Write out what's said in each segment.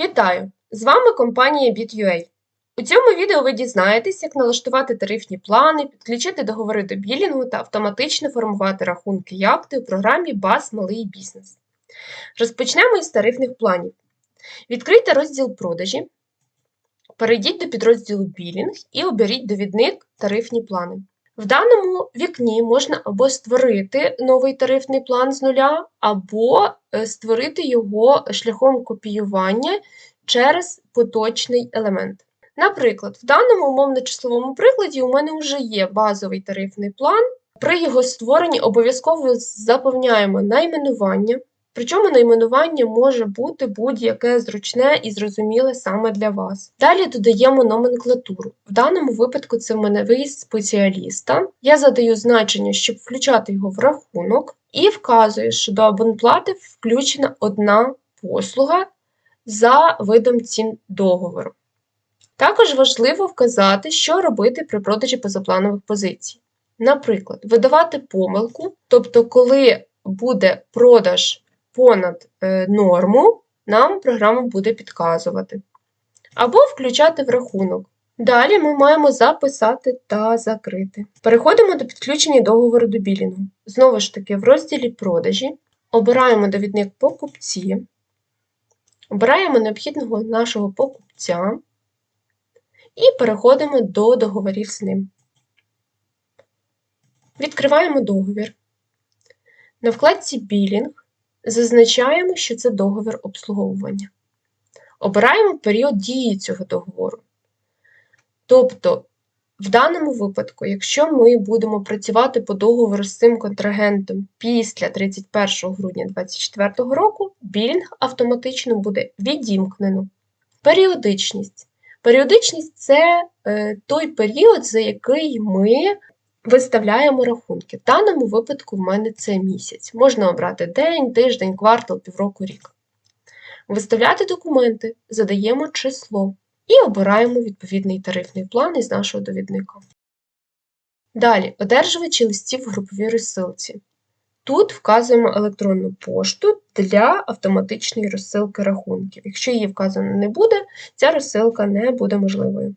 Вітаю! З вами компанія BitUA. У цьому відео ви дізнаєтесь, як налаштувати тарифні плани, підключити договори до білінгу та автоматично формувати рахунки Якти у програмі BAS Малий бізнес. Розпочнемо із тарифних планів. Відкрийте розділ продажі, перейдіть до підрозділу Білінг і оберіть довідник Тарифні плани. В даному вікні можна або створити новий тарифний план з нуля, або е, створити його шляхом копіювання через поточний елемент. Наприклад, в даному умовно-числовому прикладі у мене вже є базовий тарифний план. При його створенні обов'язково заповняємо найменування. Причому найменування може бути будь-яке зручне і зрозуміле саме для вас. Далі додаємо номенклатуру. В даному випадку це в мене виїзд спеціаліста. Я задаю значення, щоб включати його в рахунок, і вказую, що до абонплати включена одна послуга за видом цін договору. Також важливо вказати, що робити при продажі позапланових позицій. Наприклад, видавати помилку, тобто, коли буде продаж понад е, норму, нам програма буде підказувати. Або включати в рахунок. Далі ми маємо записати та закрити. Переходимо до підключення договору до білінгу. Знову ж таки, в розділі продажі обираємо довідник покупці, обираємо необхідного нашого покупця і переходимо до договорів з ним. Відкриваємо договір. На вкладці Білінг Зазначаємо, що це договір обслуговування. Обираємо період дії цього договору. Тобто, в даному випадку, якщо ми будемо працювати по договору з цим контрагентом після 31 грудня 2024 року, білінг автоматично буде відімкнено. Періодичність. Періодичність це е, той період, за який ми Виставляємо рахунки. В даному випадку в мене це місяць. Можна обрати день, тиждень, квартал, півроку, рік. Виставляти документи, задаємо число і обираємо відповідний тарифний план із нашого довідника. Далі, одержувачі листів в груповій розсилці. Тут вказуємо електронну пошту для автоматичної розсилки рахунків. Якщо її вказано не буде, ця розсилка не буде можливою.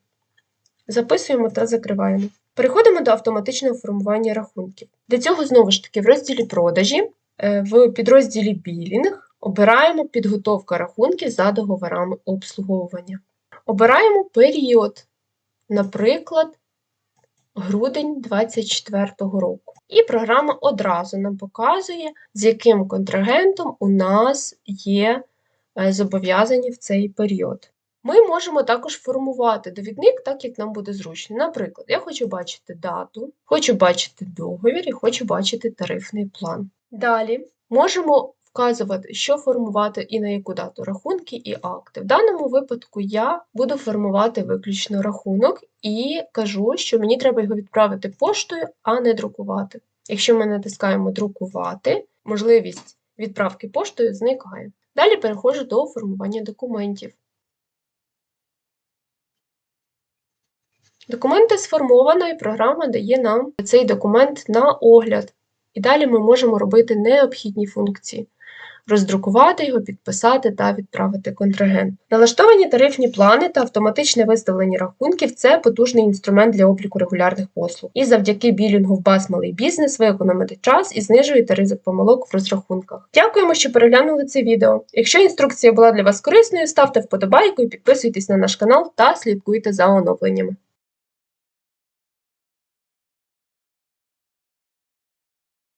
Записуємо та закриваємо. Переходимо до автоматичного формування рахунків. Для цього, знову ж таки, в розділі продажі, е, в підрозділі білінг обираємо підготовка рахунків за договорами обслуговування. Обираємо період, наприклад, грудень 2024 року. І програма одразу нам показує, з яким контрагентом у нас є е, зобов'язані в цей період. Ми можемо також формувати довідник так, як нам буде зручно. Наприклад, я хочу бачити дату, хочу бачити договір і хочу бачити тарифний план. Далі можемо вказувати, що формувати і на яку дату рахунки і акти. В даному випадку я буду формувати виключно рахунок і кажу, що мені треба його відправити поштою, а не друкувати. Якщо ми натискаємо друкувати, можливість відправки поштою зникає. Далі переходжу до формування документів. Документи сформовано, і програма дає нам цей документ на огляд. І далі ми можемо робити необхідні функції. Роздрукувати його, підписати та відправити контрагент. Налаштовані тарифні плани та автоматичне виставлення рахунків це потужний інструмент для обліку регулярних послуг. І завдяки білінгу в бас малий бізнес ви економите час і знижуєте ризик помилок в розрахунках. Дякуємо, що переглянули це відео. Якщо інструкція була для вас корисною, ставте вподобайку і підписуйтесь на наш канал та слідкуйте за оновленнями.